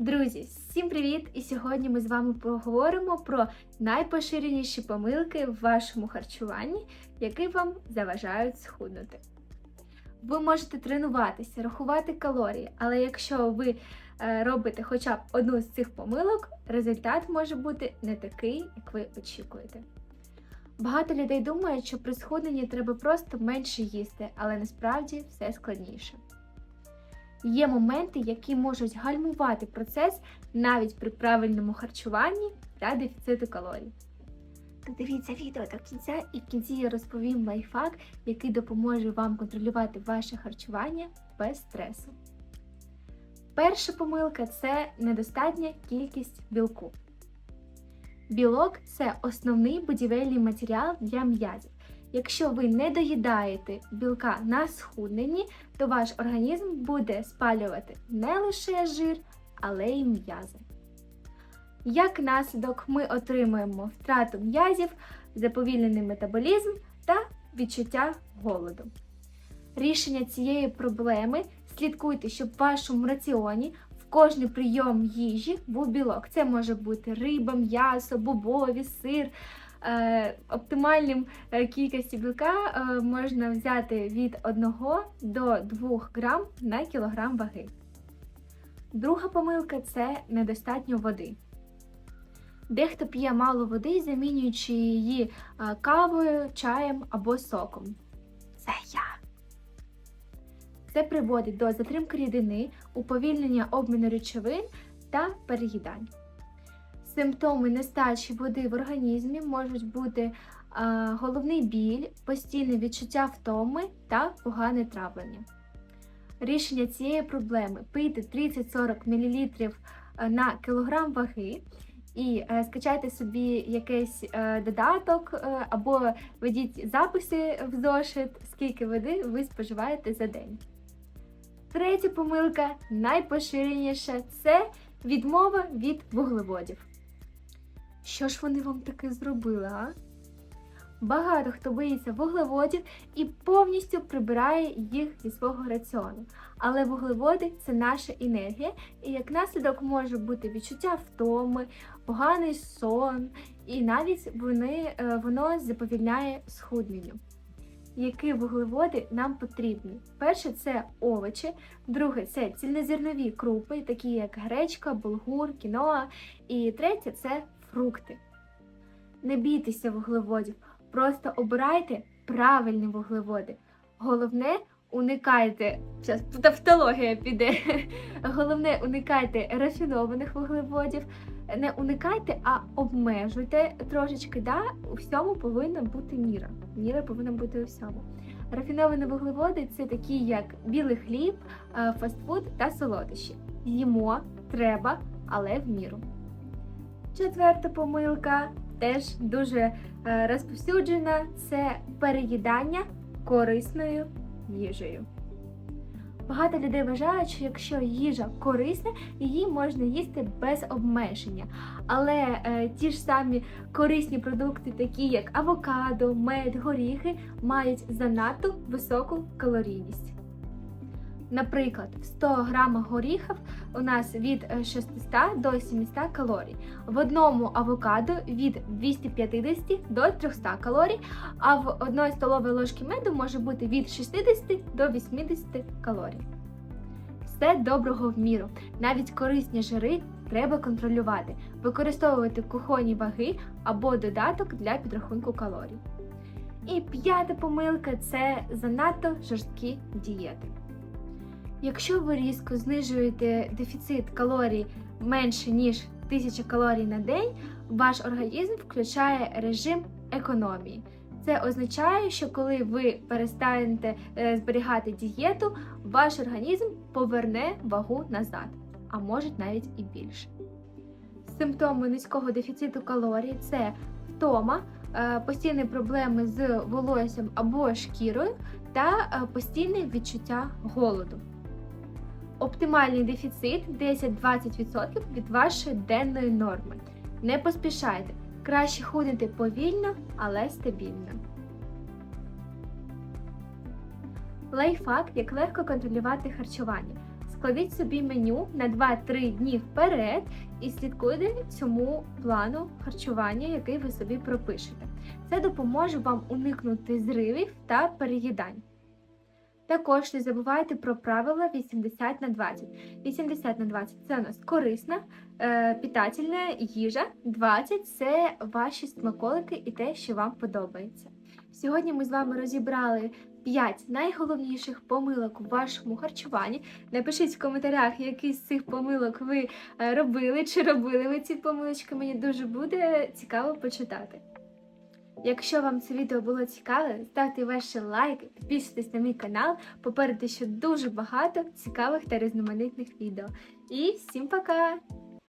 Друзі, всім привіт! І сьогодні ми з вами поговоримо про найпоширеніші помилки в вашому харчуванні, які вам заважають схуднути. Ви можете тренуватися, рахувати калорії, але якщо ви е, робите хоча б одну з цих помилок, результат може бути не такий, як ви очікуєте. Багато людей думають, що при схудненні треба просто менше їсти, але насправді все складніше. Є моменти, які можуть гальмувати процес навіть при правильному харчуванні та дефіциту калорій. Дивіться відео до кінця, і в кінці я розповім лайфхак, який допоможе вам контролювати ваше харчування без стресу. Перша помилка це недостатня кількість білку. Білок це основний будівельний матеріал для м'язів. Якщо ви не доїдаєте білка на схудненні, то ваш організм буде спалювати не лише жир, але й м'язи. Як наслідок, ми отримуємо втрату м'язів, заповільнений метаболізм та відчуття голоду. Рішення цієї проблеми слідкуйте, щоб в вашому раціоні в кожний прийом їжі був білок. Це може бути риба, м'ясо, бобові, сир. Е, Оптимальним е, кількості білка е, можна взяти від 1 до 2 грам на кілограм ваги. Друга помилка це недостатньо води. Дехто п'є мало води, замінюючи її кавою, чаєм або соком. Це я. Це приводить до затримки рідини, уповільнення обміну речовин та переїдань. Симптоми нестачі води в організмі можуть бути головний біль, постійне відчуття втоми та погане травлення. Рішення цієї проблеми пийте 30-40 мл на кілограм ваги і е, скачайте собі якийсь е, додаток е, або ведіть записи в зошит, скільки води ви споживаєте за день. Третя помилка, найпоширеніша, це відмова від вуглеводів. Що ж вони вам таке зробили, а? Багато хто боїться вуглеводів і повністю прибирає їх зі свого раціону. Але вуглеводи це наша енергія, і як наслідок може бути відчуття втоми, поганий сон, і навіть вони, е, воно заповільняє схудненню. Які вуглеводи нам потрібні? Перше це овочі, друге це цільнозернові крупи, такі як гречка, булгур, кіноа. І третє це фрукти. Не бійтеся вуглеводів, просто обирайте правильні вуглеводи. Головне, уникайте, зараз тавтологія піде. Головне, уникайте рафінованих вуглеводів. Не уникайте, а обмежуйте трошечки. Да? У всьому повинна бути міра. Міра повинна бути у всьому. Рафіновані вуглеводи це такі, як білий хліб, е, фастфуд та солодощі. Їмо, треба, але в міру. Четверта помилка теж дуже е, розповсюджена це переїдання корисною їжею. Багато людей вважають, що якщо їжа корисна, її можна їсти без обмеження. Але е, ті ж самі корисні продукти, такі як авокадо, мед, горіхи, мають занадто високу калорійність. Наприклад, в 100 грамах горіхів у нас від 600 до 700 калорій. В одному авокадо від 250 до 300 калорій, а в одної столової ложки меду може бути від 60 до 80 калорій. Все доброго в міру. Навіть корисні жири треба контролювати, використовувати кухонні ваги або додаток для підрахунку калорій. І п'ята помилка це занадто жорсткі дієти. Якщо ви різко знижуєте дефіцит калорій менше ніж 1000 калорій на день, ваш організм включає режим економії. Це означає, що коли ви перестанете е, зберігати дієту, ваш організм поверне вагу назад, а може навіть і більше. Симптоми низького дефіциту калорій це втома, е, постійні проблеми з волоссям або шкірою та е, постійне відчуття голоду. Оптимальний дефіцит 10-20% від вашої денної норми. Не поспішайте. Краще худнути повільно, але стабільно. Лайфхак, як легко контролювати харчування. Складіть собі меню на 2-3 дні вперед і слідкуйте цьому плану харчування, який ви собі пропишете. Це допоможе вам уникнути зривів та переїдань. Також не забувайте про правила 80 на 20. 80 на 20 це у нас корисна, е, питательна їжа, 20 це ваші смаколики і те, що вам подобається. Сьогодні ми з вами розібрали 5 найголовніших помилок у вашому харчуванні. Напишіть в коментарях, які з цих помилок ви е, робили, чи робили ви ці помилочки. Мені дуже буде цікаво почитати. Якщо вам це відео було цікаве, ставте ваші лайк, підписуйтесь на мій канал. Попереду ще дуже багато цікавих та різноманітних відео. І всім пока!